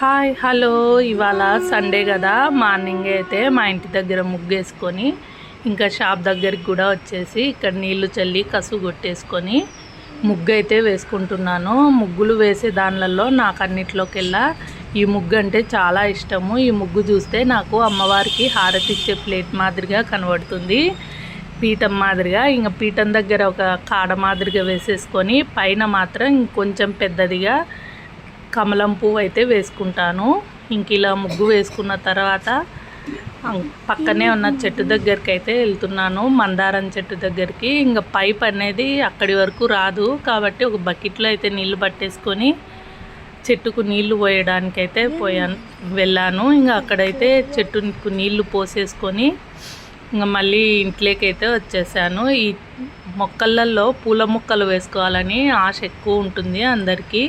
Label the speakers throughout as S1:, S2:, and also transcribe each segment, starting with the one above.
S1: Hi hello. ఇవాళ Sunday కదా. Morning అయితే మా ఇంటి దగ్గర ముగ్గేసుకొని ఇంకా షాప్ దగ్గరికి కూడా వచ్చేసి ఇక్కడ నీళ్ళు చల్లి కసు కొట్టేసుకొని ముగ్గు అయితే వేసుకుంటున్నాను. ముగ్గులు వేసే దానిలలో నాకు అన్నిట్లోకెల్లా ఈ ముగ్గు అంటే చాలా ఇష్టము. ఈ ముగ్గు చూస్తే నాకు అమ్మవారికి హారతి ఇచ్చే ప్లేట్ మాదిరిగా కనబడుతుంది. పీఠం మాదిరిగా ఇంకా పీఠం దగ్గర ఒక కాడ మాదిరిగా వేసేసుకొని పైన మాత్రం ఇంకొంచెం పెద్దదిగా కమలం పువ్వు అయితే వేసుకుంటాను. ఇంక ఇలా ముగ్గు వేసుకున్న తర్వాత పక్కనే ఉన్న చెట్టు దగ్గరికి అయితే వెళ్తున్నాను. మందారం చెట్టు దగ్గరికి. ఇంకా పైప్ అనేది అక్కడి వరకు రాదు. కాబట్టి ఒక బకెట్లో అయితే నీళ్ళు పట్టేసుకొని చెట్టుకు నీళ్ళు పోయడానికైతే పోయాను వెళ్ళాను. ఇంకా అక్కడైతే చెట్టుకు నీళ్ళు పోసేసుకొని ఇంకా మళ్ళీ ఇంట్లోకి అయితే వచ్చేసాను. ఈ మొక్కలలో పూల మొక్కలు వేసుకోవాలని ఆశ ఎక్కువ ఉంటుంది అందరికీ.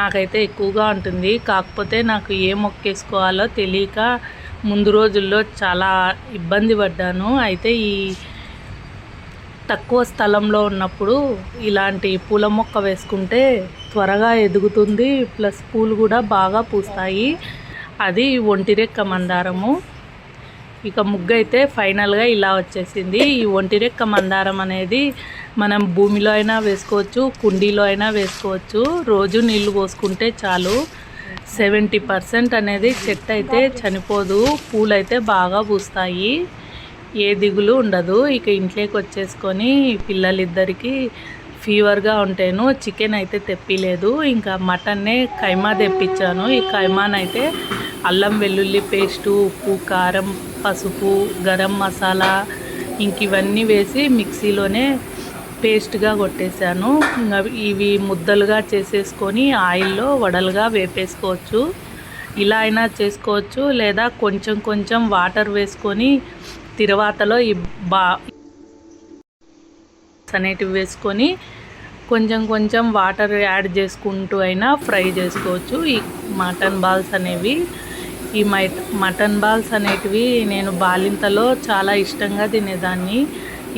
S1: నాకైతే ఎక్కువగా ఉంటుంది. కాకపోతే నాకు ఏ మొక్క వేసుకోవాలో తెలియక ముందు రోజుల్లో చాలా ఇబ్బంది పడ్డాను. అయితే ఈ తక్కువ స్థలంలో ఉన్నప్పుడు ఇలాంటి పూల మొక్క వేసుకుంటే త్వరగా ఎదుగుతుంది. ప్లస్ పూలు కూడా బాగా పూస్తాయి. అది ఒంటిరెక్క మందారము. ఇక ముగ్గు అయితే ఫైనల్గా ఇలా వచ్చేసింది. ఈ ఒంటిరెక్క మందారం అనేది మనం భూమిలో అయినా వేసుకోవచ్చు కుండీలో అయినా వేసుకోవచ్చు. రోజు నీళ్ళు పోసుకుంటే చాలు. సెవెంటీ పర్సెంట్ అనేది చెట్టు అయితే చనిపోదు పూలు అయితే బాగా పూస్తాయి. ఏ దిగులు ఉండదు. ఇక ఇంట్లోకి వచ్చేసుకొని పిల్లలిద్దరికీ ఫీవర్గా ఉంటేను చికెన్ అయితే తెప్పిలేదు. ఇంకా మటన్నే కైమా తెప్పించాను. ఈ కైమాన్ అయితే అల్లం వెల్లుల్లి పేస్టు ఉప్పు కారం పసుపు గరం మసాలా ఇంక ఇవన్నీ వేసి మిక్సీలోనే పేస్ట్గా కొట్టేశాను. ఇంకా ఇవి ముద్దలుగా చేసేసుకొని ఆయిల్లో వడలుగా వేపేసుకోవచ్చు. ఇలా అయినా చేసుకోవచ్చు. లేదా కొంచెం కొంచెం వాటర్ వేసుకొని తిరువాతలో ఈ బా అనేటివి వేసుకొని కొంచెం కొంచెం వాటర్ యాడ్ చేసుకుంటూ అయినా ఫ్రై చేసుకోవచ్చు. ఈ మటన్ బాల్స్ అనేవి ఈ మైట్ మటన్ బాల్స్ అనేటివి నేను బాలింతలో చాలా ఇష్టంగా తినేదాన్ని.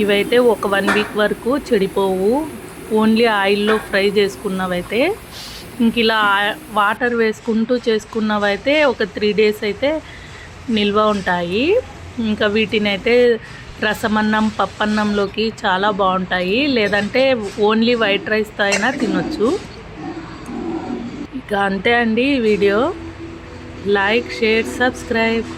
S1: ఇవైతే ఒక వన్ వీక్ వరకు చెడిపోవు. ఓన్లీ ఆయిల్లో ఫ్రై చేసుకున్నవైతే ఇంక ఇలా వాటర్ వేసుకుంటూ చేసుకున్నవైతే ఒక త్రీ డేస్ అయితే నిల్వ ఉంటాయి. ఇంకా వీటిని అయితే రసమన్నం పప్పన్నంలోకి చాలా బాగుంటాయి. లేదంటే ఓన్లీ వైట్ రైస్తో అయినా తినొచ్చు. ఇక అంతే అండి వీడియో. Like share subscribe.